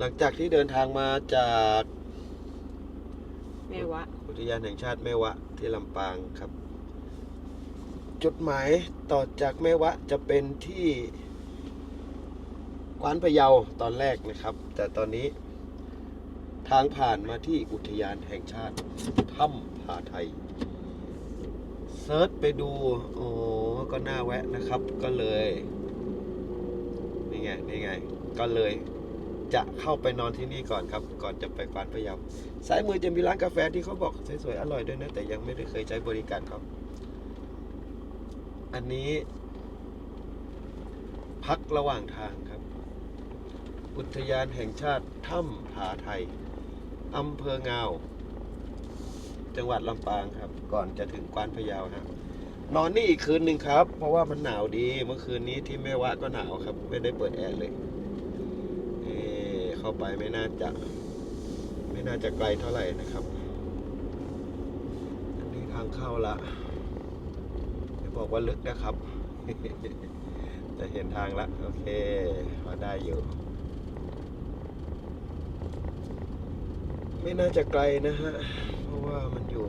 หลังจากที่เดินทางมาจากแม่วะอุทยานแห่งชาติแม่วะที่ลำปางครับ จุดหมายต่อจากแม่วะจะเป็นที่กวานพะเยาตอนแรกนะครับ แต่ตอนนี้ทางผ่านมาที่อุทยานแห่งชาติถ้ำผาไทยเซิร์ชไปดูโอ้ก็น่าแวะนะครับ ก็เลยนี่ไงนี่ไง ก็เลย จะเข้าไปนอนที่นี่ก่อนครับ ก่อนจะไปกวานพะเยาซ้ายมือจะมีร้านกาแฟที่เขาบอกสวยๆอร่อยด้วยนะ แต่ยังไม่ได้เคยใช้บริการเขาอันนี้ พักระหว่างทางครับ อุทยานแห่งชาติถ้ำผาไทยอำเภองาว จังหวัดลำปางครับ ก่อนจะถึงกวานพะเยาครับนอนนี่อีกคืนหนึ่งครับ เพราะว่ามันหนาวดี เมื่อคืนนี้ที่แม่วะก็หนาวครับ ไม่ได้เปิดแอร์เลย เข้าไปไม่น่าจะ ไม่น่าจะไกลเท่าไหร่นะครับ อันนี้ทางเข้าละจะบอกว่าลึกนะครับ จะเห็นทางละโอเคพอได้อยู่ ไม่น่าจะไกลนะฮะ เพราะว่ามันอยู่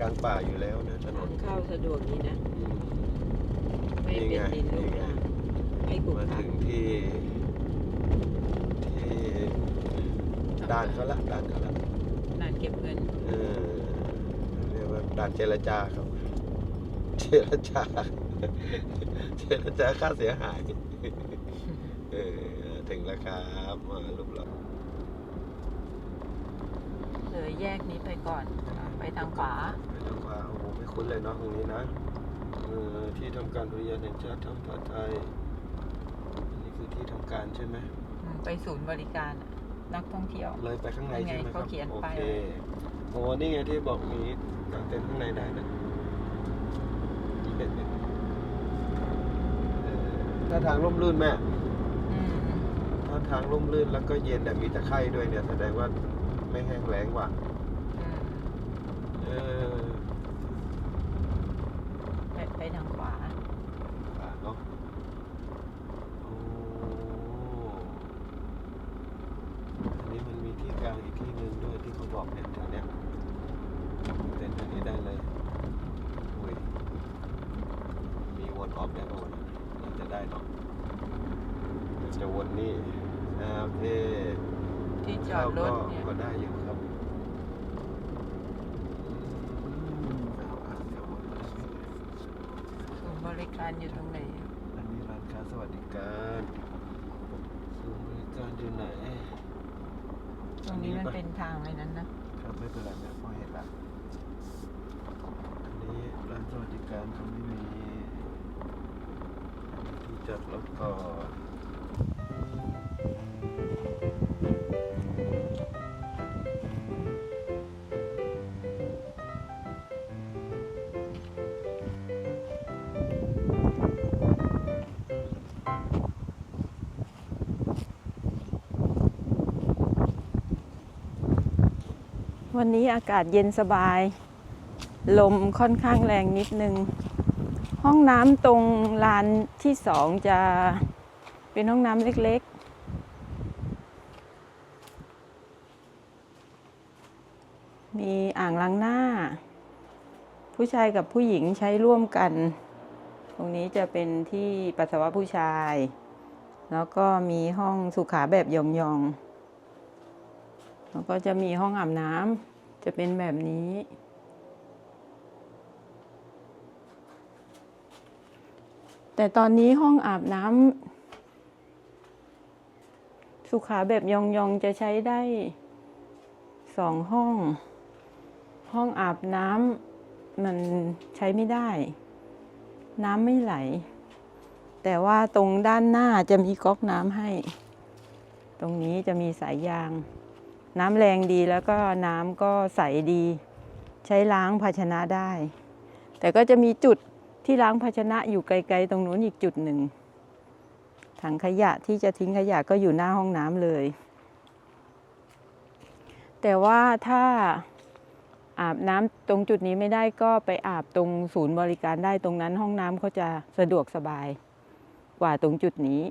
กลางป่าอยู่แล้วนะถนทานงเข้าสะดวกดีนะอืมไม่นี่เป็นไงดินลูกนี่ไงรังไม่ขรุมาขระถึงที่ที่ ด่านเขาละด่านเขาละนานเก็บเงินเออเรียกว่าด่านเจรจาครับ เจรจา เจรจาค่าเสียหายเออถึงแล้วครับมาลูกเราเลยแยกนี้ไปก่อน ไปทางขวาไปทางขวาโอ้โหไม่คุ้นเลยเนาะตรงนี้นะเออที่ทำการอุทยานแห่งชาติถ้ำผาไทยอันนี้คือที่ทำการใช่ไหมอืมไปศูนย์บริการอะ นักท่องเที่ยว เลยไปข้างในใช่ไหมคเขารับเขียนโอป้ายเคไว้โอ้นี่ไงที่บอกมีกางเต็นท์ข้างในได้นะเออถ้าทางร่มรื่นแม่ อืมถ้าทางร่มรื่นแล้วก็เย็นแต่มีตะไคร่ด้วยเนี่ยแสดงว่าไม่แห้งแล้งว่ะ อืม เออ ไปไปทางขวา อะเนาะโอ้อันนี้มันมีที่กลางอีกที่หนึ่งด้วยที่เขาบ อกเนี่ยแถวเนี้ยเต็นท์อันนี้ได้เลยอุ้ยมีวนออฟได้ป่าวะเนี่ยน่าจะได้เนาะเดี๋ยวจะวนนี่อ่าโอเคที่จอดรถเนี่ยก็ได้อยู่ครับอืมเอาอะเดี๋ยววนมาทางนี้ศูนย์บริการอยู่ตรงไหนอันนี้ร้านค้าสวัสดิการศูนย์บริการอยู่ไหนต รงนี้มันอันนี้ปะเป็นทางเลยนั้นนะครับไม่เป็นไรนะพอเห็นละอันนี้ร้านสวัสดิการเขาไม่มีที่จอดรถก่อน วันนี้อากาศเย็นสบาย ลมค่อนข้างแรงนิดนึง ห้องน้ำตรงลานที่สองจะเป็นห้องน้ำเล็กๆ มีอ่างล้างหน้า ผู้ชายกับผู้หญิงใช้ร่วมกัน ตรงนี้จะเป็นที่ปัสสาวะผู้ชาย แล้วก็มีห้องสุขาแบบยองๆแล้วก็จะมีห้องอาบน้ำ จะเป็นแบบนี้ แต่ตอนนี้ห้องอาบน้ำสุขาแบบยองๆจะใช้ได้สองห้อง ห้องอาบน้ำมันใช้ไม่ได้ น้ำไม่ไหล แต่ว่าตรงด้านหน้าจะมีก๊อกน้ำให้ ตรงนี้จะมีสายยาง น้ำแรงดีแล้วก็น้ำก็ใสดี ใช้ล้างภาชนะได้ แต่ก็จะมีจุดที่ล้างภาชนะอยู่ไกลๆ ตรงนู้นอีกจุดหนึ่งถังขยะที่จะทิ้งขยะก็อยู่หน้าห้องน้ำเลย แต่ว่าถ้าอาบน้ำตรงจุดนี้ไม่ได้ก็ไปอาบตรงศูนย์บริการได้ตรงนั้นห้องน้ำเขาจะสะดวกสบายกว่าตรงจุดนี้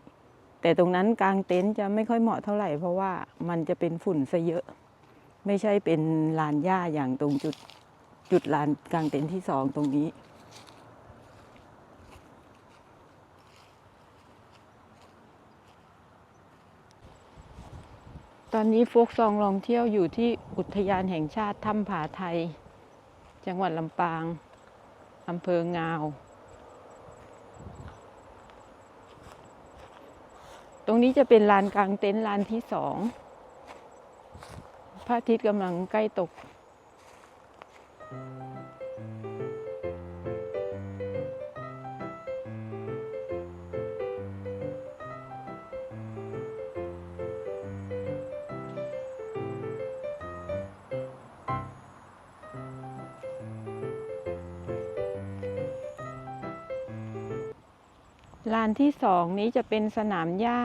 แต่ตรงนั้นกลางเต็นท์จะไม่ค่อยเหมาะเท่าไหร่ เพราะว่ามันจะเป็นฝุ่นซะเยอะ ไม่ใช่เป็นลานหญ้าอย่างตรงจุดจุดลานกลางเต็นท์ที่สองตรงนี้ ตอนนี้โฟกซองลองเที่ยวอยู่ที่อุทยานแห่งชาติถ้ำผาไทย จังหวัดลำปางอำเภองาว ตรงนี้จะเป็นลานกลางเต็นท์ลานที่สองพระอาทิตย์กำลังใกล้ตก ลานที่สองนี้จะเป็นสนามหญ้า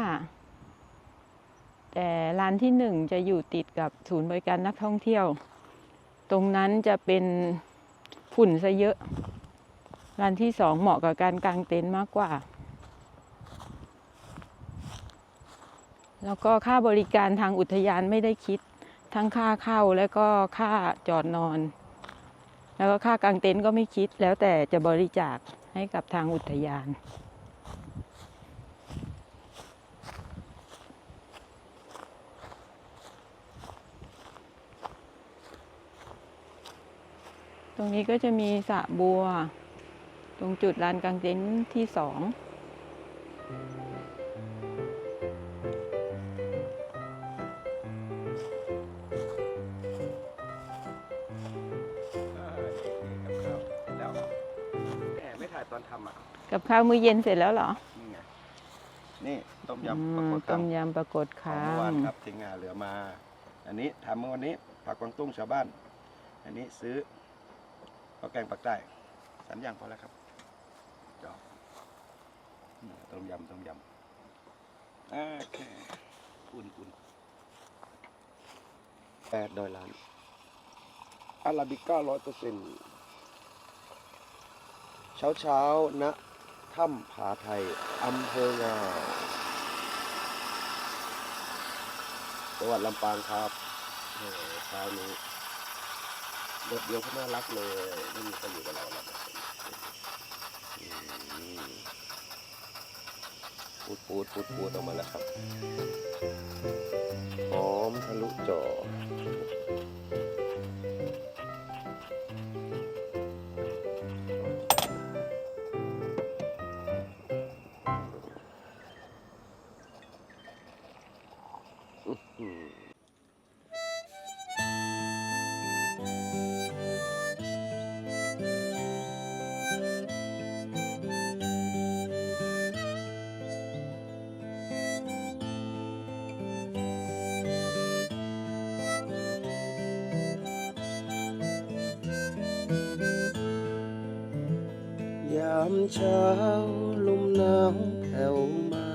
แต่ลานที่หนึ่งจะอยู่ติดกับศูนย์บริการนักท่องเที่ยว ตรงนั้นจะเป็นฝุ่นซะเยอะ ลานที่สองเหมาะกับการกางเต็นท์มากกว่า แล้วก็ค่าบริการทางอุทยานไม่ได้คิด ทั้งค่าเข้าแล้วก็ค่าจอดนอน แล้วก็ค่ากางเต็นท์ก็ไม่คิด แล้วแต่จะบริจาคให้กับทางอุทยาน ตรงนี้ก็จะมีสระบัว ตรงจุดลานกลางเต็นท์ที่สองอ่านี่กับข้าวเสร็จแล้วแหมไม่ถ่ายตอนทำอะกับข้าวมื้อเย็นเสร็จแล้วเหรอ นี่ไง นี่ต้มอืยำปลามกดต้มคำยำปรากฏของคาเมื่อวานงครับทิ้งงานเหลือมา อันนี้ทำเมื่อวันนี้ผักกวางตุ้งชาวบ้าน อันนี้ซื้อ ข้าวแกงปักใต้สันอย่างพอแล้วครับจอบต้มยำต้มยำโอเคอุ่นอุ่นแปดดอยล้านอาราบิก้าร้อยเปอร์เซ็นต์เช้าเช้าณถ้ำผาไทยอำเภองาจังหวัดลำปางครับโอ้โหเช้านี้ รถเดียวเขาน่ารักเลยไม่มีใครอยู่กับเราแล้วนะอืมปูดปูดปูดปูดออกมาแล้วครับหอมทะลุจอ เช้าลมหนาวแผ่วมา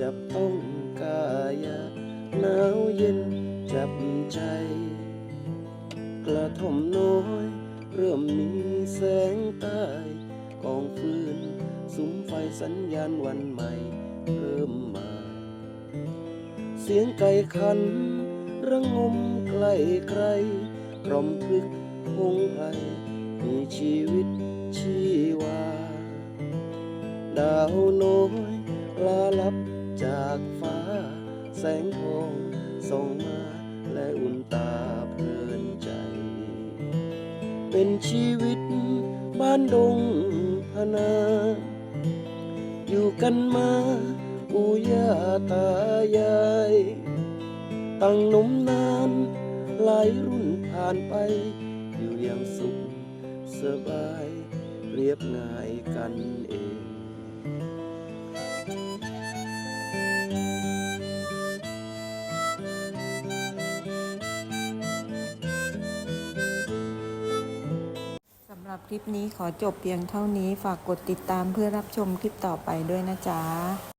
จับต้องกายหนาวเย็นจับใจ กระท่อมน้อย เริ่มมีแสงใต้กองฟืนสุมไฟสัญญาณวันใหม่ เริ่มมา เสียงไก่ขัน ระงมใกล้ใครกล่อมพลึกพงไพมีชีวิตชีวา ดาวน้อยลาลับจากฟ้า แสงทองส่องมาและอุ่นตาเพลินใจ เป็นชีวิตบ้านดงพนา อยู่กันมาปู่ย่าตายาย ตั้งหนมนานหลายรุ่นผ่านไป อยู่อย่างสุขสบายเรียบง่ายกันเอง ลิปนี้ขอจบเพียงเท่านี้ฝากกดติดตามเพื่อรับชมคลิปต่อไปด้วยนะจ๊ะ